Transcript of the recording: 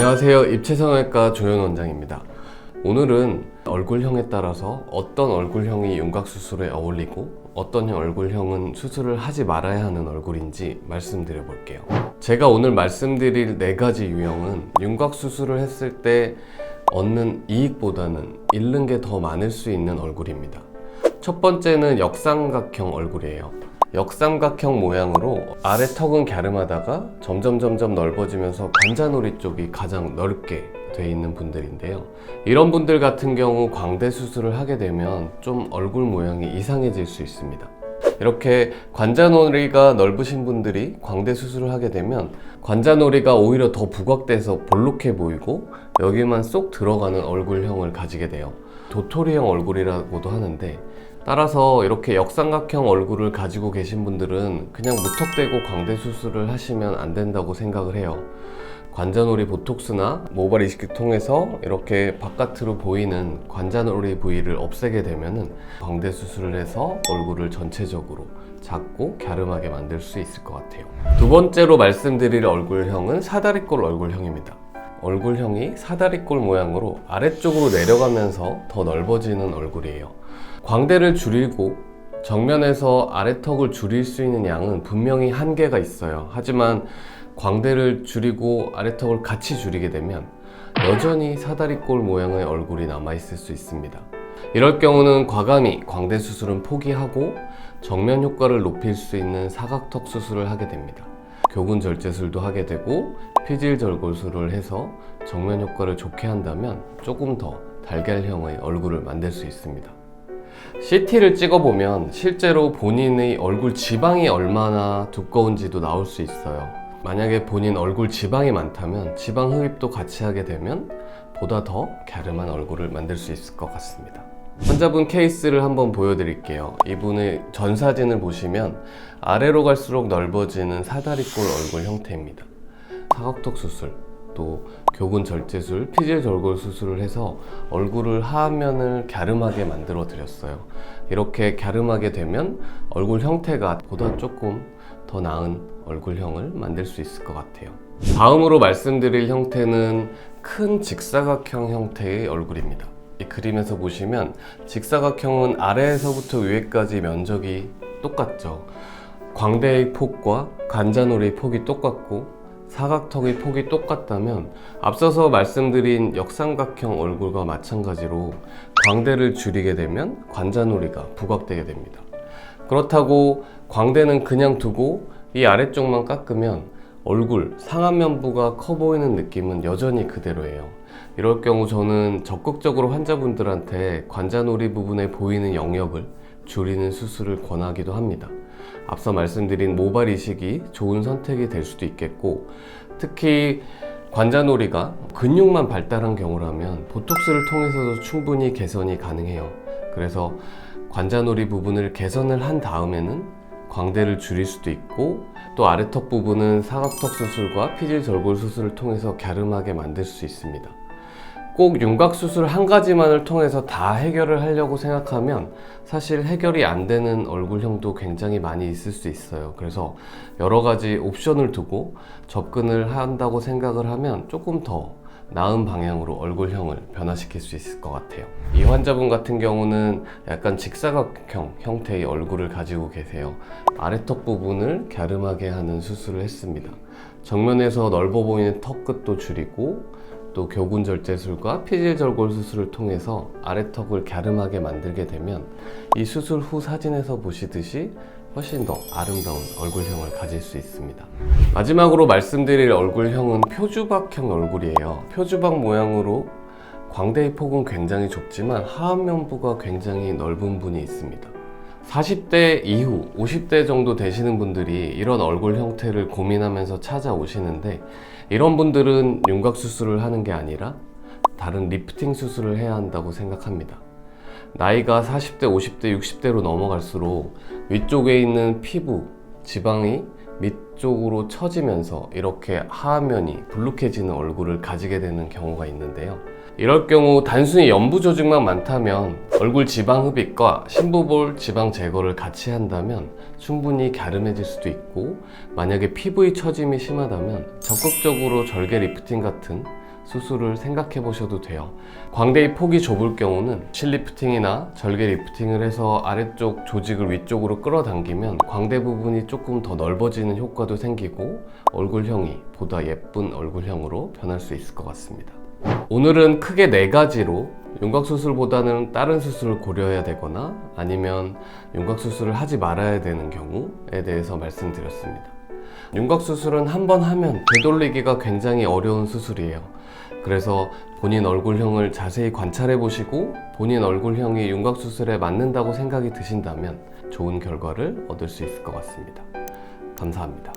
안녕하세요. 입체성형외과 조현 원장입니다. 오늘은 얼굴형에 따라서 어떤 얼굴형이 윤곽수술에 어울리고 어떤 얼굴형은 수술을 하지 말아야 하는 얼굴인지 말씀드려 볼게요. 제가 오늘 말씀드릴 네 가지 유형은 윤곽수술을 했을 때 얻는 이익보다는 잃는 게 더 많을 수 있는 얼굴입니다. 첫 번째는 역삼각형 얼굴이에요. 역삼각형 모양으로 아래 턱은 갸름하다가 점점 점점 넓어지면서 관자놀이 쪽이 가장 넓게 돼 있는 분들인데요. 이런 분들 같은 경우 광대 수술을 하게 되면 좀 얼굴 모양이 이상해질 수 있습니다. 이렇게 관자놀이가 넓으신 분들이 광대 수술을 하게 되면 관자놀이가 오히려 더 부각돼서 볼록해 보이고 여기만 쏙 들어가는 얼굴형을 가지게 돼요. 도토리형 얼굴이라고도 하는데 따라서 이렇게 역삼각형 얼굴을 가지고 계신 분들은 그냥 무턱대고 광대 수술을 하시면 안 된다고 생각을 해요. 관자놀이 보톡스나 모발 이식을 통해서 이렇게 바깥으로 보이는 관자놀이 부위를 없애게 되면은 광대 수술을 해서 얼굴을 전체적으로 작고 갸름하게 만들 수 있을 것 같아요. 두 번째로 말씀드릴 얼굴형은 사다리꼴 얼굴형입니다. 얼굴형이 사다리꼴 모양으로 아래쪽으로 내려가면서 더 넓어지는 얼굴이에요. 광대를 줄이고 정면에서 아래턱을 줄일 수 있는 양은 분명히 한계가 있어요. 하지만 광대를 줄이고 아래턱을 같이 줄이게 되면 여전히 사다리꼴 모양의 얼굴이 남아있을 수 있습니다. 이럴 경우는 과감히 광대 수술은 포기하고 정면 효과를 높일 수 있는 사각턱 수술을 하게 됩니다. 교근 절제술도 하게 되고 피질 절골술을 해서 정면 효과를 좋게 한다면 조금 더 달걀형의 얼굴을 만들 수 있습니다. CT를 찍어보면 실제로 본인의 얼굴 지방이 얼마나 두꺼운지도 나올 수 있어요. 만약에 본인 얼굴 지방이 많다면 지방 흡입도 같이 하게 되면 보다 더 갸름한 얼굴을 만들 수 있을 것 같습니다. 환자분 케이스를 한번 보여드릴게요. 이분의 전 사진을 보시면 아래로 갈수록 넓어지는 사다리꼴 얼굴 형태입니다. 사각턱 수술, 또 교근 절제술, 피질 절골 수술을 해서 얼굴을 하면을 갸름하게 만들어 드렸어요. 이렇게 갸름하게 되면 얼굴 형태가 보다 조금 더 나은 얼굴형을 만들 수 있을 것 같아요. 다음으로 말씀드릴 형태는 큰 직사각형 형태의 얼굴입니다. 이 그림에서 보시면 직사각형은 아래에서부터 위에까지 면적이 똑같죠. 광대의 폭과 관자놀이의 폭이 똑같고 사각턱의 폭이 똑같다면 앞서서 말씀드린 역삼각형 얼굴과 마찬가지로 광대를 줄이게 되면 관자놀이가 부각되게 됩니다. 그렇다고 광대는 그냥 두고 이 아래쪽만 깎으면 얼굴 상안면부가 커 보이는 느낌은 여전히 그대로예요. 이럴 경우 저는 적극적으로 환자분들한테 관자놀이 부분에 보이는 영역을 줄이는 수술을 권하기도 합니다. 앞서 말씀드린 모발 이식이 좋은 선택이 될 수도 있겠고 특히 관자놀이가 근육만 발달한 경우라면 보톡스를 통해서도 충분히 개선이 가능해요. 그래서 관자놀이 부분을 개선을 한 다음에는 광대를 줄일 수도 있고 또 아래턱 부분은 사각턱 수술과 피질 절골 수술을 통해서 갸름하게 만들 수 있습니다. 꼭 윤곽 수술 한 가지만을 통해서 다 해결을 하려고 생각하면 사실 해결이 안 되는 얼굴형도 굉장히 많이 있을 수 있어요. 그래서 여러 가지 옵션을 두고 접근을 한다고 생각을 하면 조금 더 나은 방향으로 얼굴형을 변화시킬 수 있을 것 같아요. 이 환자분 같은 경우는 약간 직사각형 형태의 얼굴을 가지고 계세요. 아래턱 부분을 갸름하게 하는 수술을 했습니다. 정면에서 넓어 보이는 턱 끝도 줄이고 또 교군 절제술과 피질 절골 수술을 통해서 아래턱을 갸름하게 만들게 되면 이 수술 후 사진에서 보시듯이 훨씬 더 아름다운 얼굴형을 가질 수 있습니다. 마지막으로 말씀드릴 얼굴형은 표주박형 얼굴이에요. 표주박 모양으로 광대의 폭은 굉장히 좁지만 하안면부가 굉장히 넓은 분이 있습니다. 40대 이후 50대 정도 되시는 분들이 이런 얼굴 형태를 고민하면서 찾아오시는데 이런 분들은 윤곽 수술을 하는 게 아니라 다른 리프팅 수술을 해야 한다고 생각합니다. 나이가 40대, 50대, 60대로 넘어갈수록 위쪽에 있는 피부, 지방이 밑쪽으로 처지면서 이렇게 하면이 불룩해지는 얼굴을 가지게 되는 경우가 있는데요. 이럴 경우 단순히 연부 조직만 많다면 얼굴 지방 흡입과 심부볼 지방 제거를 같이 한다면 충분히 갸름해질 수도 있고 만약에 피부의 처짐이 심하다면 적극적으로 절개 리프팅 같은 수술을 생각해 보셔도 돼요. 광대의 폭이 좁을 경우는 실리프팅이나 절개 리프팅을 해서 아래쪽 조직을 위쪽으로 끌어당기면 광대 부분이 조금 더 넓어지는 효과도 생기고 얼굴형이 보다 예쁜 얼굴형으로 변할 수 있을 것 같습니다. 오늘은 크게 네 가지로 윤곽 수술보다는 다른 수술을 고려해야 되거나 아니면 윤곽 수술을 하지 말아야 되는 경우에 대해서 말씀드렸습니다. 윤곽 수술은 한 번 하면 되돌리기가 굉장히 어려운 수술이에요. 그래서 본인 얼굴형을 자세히 관찰해 보시고 본인 얼굴형이 윤곽 수술에 맞는다고 생각이 드신다면 좋은 결과를 얻을 수 있을 것 같습니다. 감사합니다.